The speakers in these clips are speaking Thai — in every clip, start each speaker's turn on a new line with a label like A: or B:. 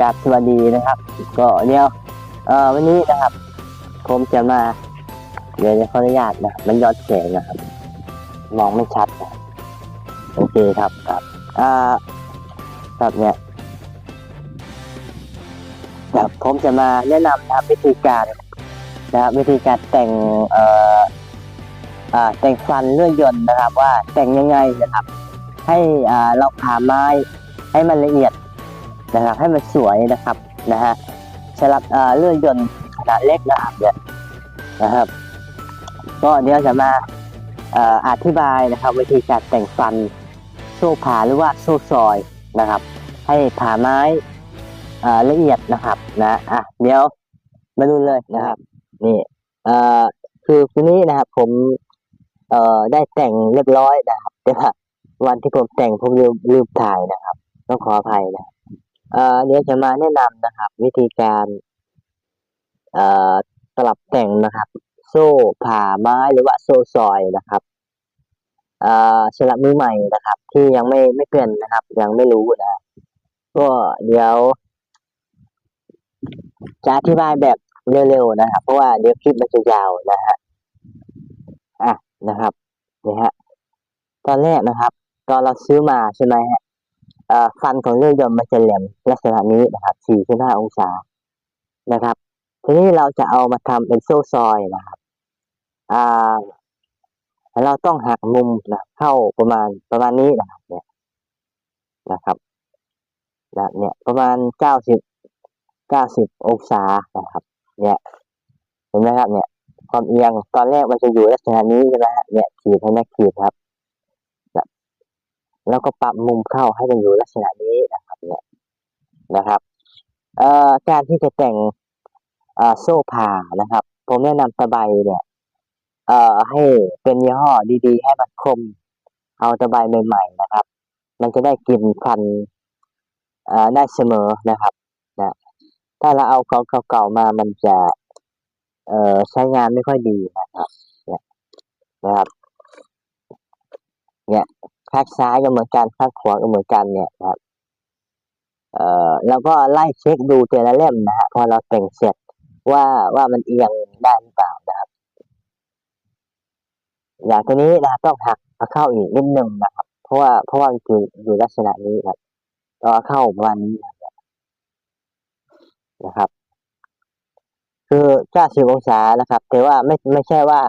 A: ครับกสวัสดีนะครับ ก็เดี๋ยวเอ่อวันนี้นะครับ ผมจะมา เดี๋ยวจะขออนุญาตนะมันย้อนแสงนะครับ มองไม่ชัดนะโอเคครับครับอ่าครับเนี่ยครับผมจะมาแนะนำนะครับวิธีการนะครับวิธีการแต่งเอ่ออ่าแต่งฟันเลื่อนยนต์นะครับ ว่าแต่งยังไงนะครับ ให้อ่าเราผ่าไม้ให้มันละเอียด นะครับ ให้มันสวยนะครับนะฮะสำหรับอ่าเลื่อนยนต์ขนาดเล็กนะครับเนี่ยนะครับ ก็เดี๋ยวจะมาอธิบายนะครับ วิธีการแต่งฟันโซ่ผ่าหรือว่าโซ่ซอยนะครับ ให้ผ่าไม้อ่อละเอียดนะครับนะอะเดี๋ยวมาดูเลยนะครับ นี่เอ่อคือวันนี้นะครับผมเอ่อได้แต่งเรียบร้อยนะครับ แต่ว่าวันที่ผมแต่งผมลืมลืมถ่ายนะครับ ต้องขออภัยนะ เดี๋ยวจะมาแนะนำนะครับ วิธีการสลับแต่งนะครับ โซ่ผ่าไม้หรือว่าโซ่ซอยนะครับสำหรับมือใหม่นะครับ ที่ยังไม่ไม่เป็นนะครับ ยังไม่รู้นะก็เดี๋ยวจะอธิบายแบบเร็วๆนะครับ เพราะว่าเดี๋ยวคลิปมันจะยาวนะฮะอะนะครับนี่ฮะตอนแรกนะครับ ตอนเราซื้อมาใช่ไหมฮะ ฟันของเลื่อยยนต์มันจะแหลมลักษณะนี้นะครับ45องศานะครับ ทีนี้เราจะเอามาทำเป็นโซ่ซอยนะครับอ่าเราต้องหักมุมนะเข้าประมาณประมาณนี้นะครับเนี่ยนะครับนะเนี่ยประมาณเก้าสิบเก้าสิบองศานะครับ เนี่ยเห็นไหมครับเนี่ยความเอียงตอนแรกมันจะอยู่ลักษณะนี้ใช่ไหมฮะเนี่ยขีดให้แม่ขีดครับ แล้วก็ปรับมุมเข้าให้มันอยู่ลักษณะนี้นะครับเนี่ยนะครับเอ่อการที่จะแต่งโซ่ผ่านะครับ ผมแนะนำตะไบเนี่ยเอ่อให้เป็นยี่ห้อดี ๆ ให้มันคม เอาตะไบใหม่ ๆ นะครับ มันจะได้กินฟันเอ่อได้เสมอนะครับนะถ้าเราเอาของเก่าๆมามันจะเอ่อใช้งานไม่ค่อยดีนะครับ เนี่ยนะครับ เนี่ย ข้างซ้ายก็เหมือนกันข้างขวาก็เหมือนกันเนี่ยนะครับ เอ่อแล้วก็ไล่เช็คดูแต่ละเล่มนะฮะพอเราแต่งเสร็จว่าว่ามันเอียงได้หรือเปล่านะครับอย่างตัวนี้นะครับต้องหักมาเข้าอีกนิดนึงนะครับ เพราะว่าเพราะว่าอยู่อยู่ลักษณะนี้ครับก็เข้าประมาณนี้นะครับ คือ90องศานะครับ แต่ว่าไม่ไม่ใช่ว่า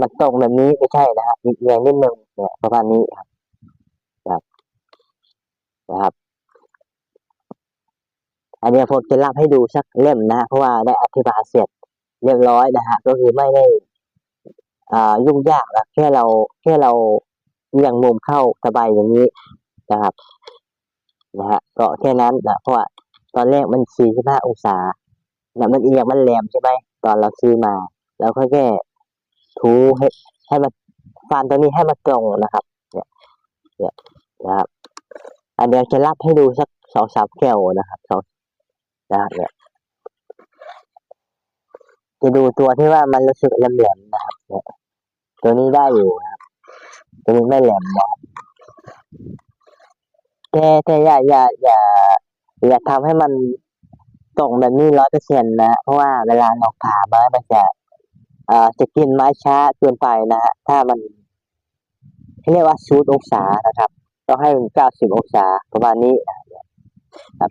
A: มันตรงแบบนี้ไม่ใช่นะครับอีกเอียงนิดนึงเนี่ยประมาณนี้ครับ ครับนะครับ อันนี้ผมจะรับให้ดูสักเล่มนะเพราะว่าได้อธิบายเสร็จเรียบร้อยนะฮะก็คือไม่ได้อ่ายุ่งยากนะแค่เราแค่เราเอียงมุมเข้าสบายอย่างนี้นะครับนะฮะก็แค่นั้นนะเพราะว่าตอนแรกมัน 45 องศานะมันเอียงมันแหลมใช่ไหมตอนเราซื้อมาเราก็แค่ถูให้ให้มันฟันตัวนี้ให้มันตรงนะครับ เนี่ยเนี่ย นะครับอันเดียวจะรับให้ดูสักสองสามแก้วนะครับสองนะเนี่ยจะดูตัวที่ว่ามันรู้สึกแหลมๆนะครับเนี่ยตัวนี้ได้อยู่นะครับตัวนี้ไม่แหลมนะครับแต่แต่อย่าอย่าอย่าอย่าทำให้มันตรงแบบนี้ร้อยเปอร์เซ็นต์นะเพราะว่าเวลาเราผ่าไม้มันจะเอ่อจะกินไม้ช้าเกินไปนะฮะถ้ามันเรียกว่าชูดองศานะครับ ต้องให้มันเก้าสิบองศาประมาณนี้ครับ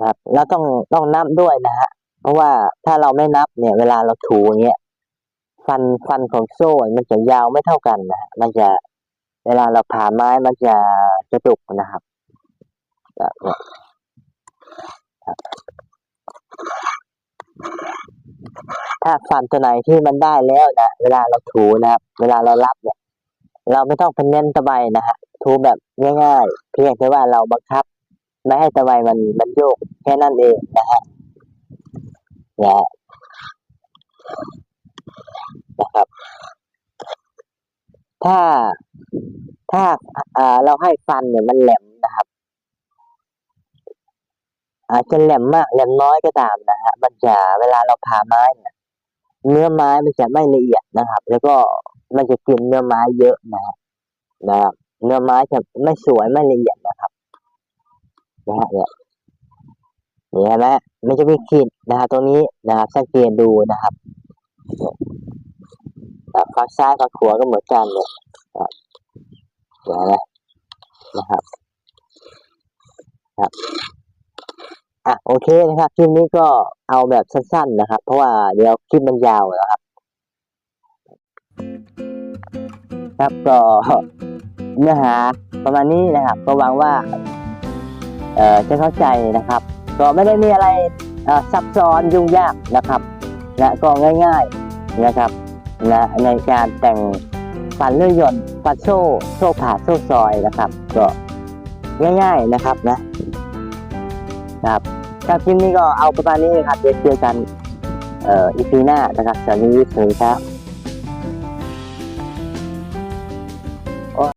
A: ครับแล้วต้องต้องนับด้วยนะฮะเพราะว่าถ้าเราไม่นับเนี่ย เวลาเราถูอย่างเงี้ยฟันฟันของโซ่มันจะยาวไม่เท่ากันนะฮะมันจะเวลาเราผ่าไม้มันจะกระตุกนะครับแบบครับ ถ้าฟันตัวไหนที่มันได้แล้วนะ เวลาเราถูนะครับ เวลาเรารับเนี่ย เราไม่ต้องเป็นเน้นตะไบนะฮะ ถูแบบง่ายๆ เพียงแต่ว่าเราบังคับ ไม่ให้ตะไบมันมันโยกแค่นั้นเองนะฮะนะนะครับ ถ้าถ้าอ่าเราให้ฟันเนี่ยมันแหลมนะครับ อาจจะแหลมมากแหลมน้อยก็ตามนะฮะมันจะเวลาเราผ่าไม้เนี่ย เนื้อไม้มันจะไม่ละเอียดนะครับ แล้วก็มันจะกินเนื้อไม้เยอะนะฮะนะครับเนื้อไม้จะไม่สวยไม่ละเอียดนะครับนะฮะเนี่ยนี่เห็นไหมมันจะมีขีดนะครับตรงนี้นะครับสังเกตดูนะครับนะครับฝั่งซ้ายฝั่งขวาก็เหมือนกันเนี่ยนะครับเห็นไหมนะครับ ครับ อะโอเคนะครับคลิปนี้ก็เอาแบบสั้นๆนะครับ เพราะว่าเดี๋ยวคลิปมันยาวนะครับ ครับก็เนื้อหาประมาณนี้นะครับ ก็หวังว่า เอ่อจะเข้าใจนะครับ ก็ไม่ได้มีอะไรซับซ้อนยุ่งยากนะครับนะก็ง่ายๆนะครับนะในการแต่งฟันเลื่อยยนต์ฟันโซ่โซ่ผ่าโซ่ซอยนะครับ ก็ง่าย ๆนะครับนะ ครับครับคลิปนี้ก็เอาประมาณนี้ครับเดี๋ยวเจอกันเอ่ออีพีหน้านะครับสวัสดีสวัสดีครับ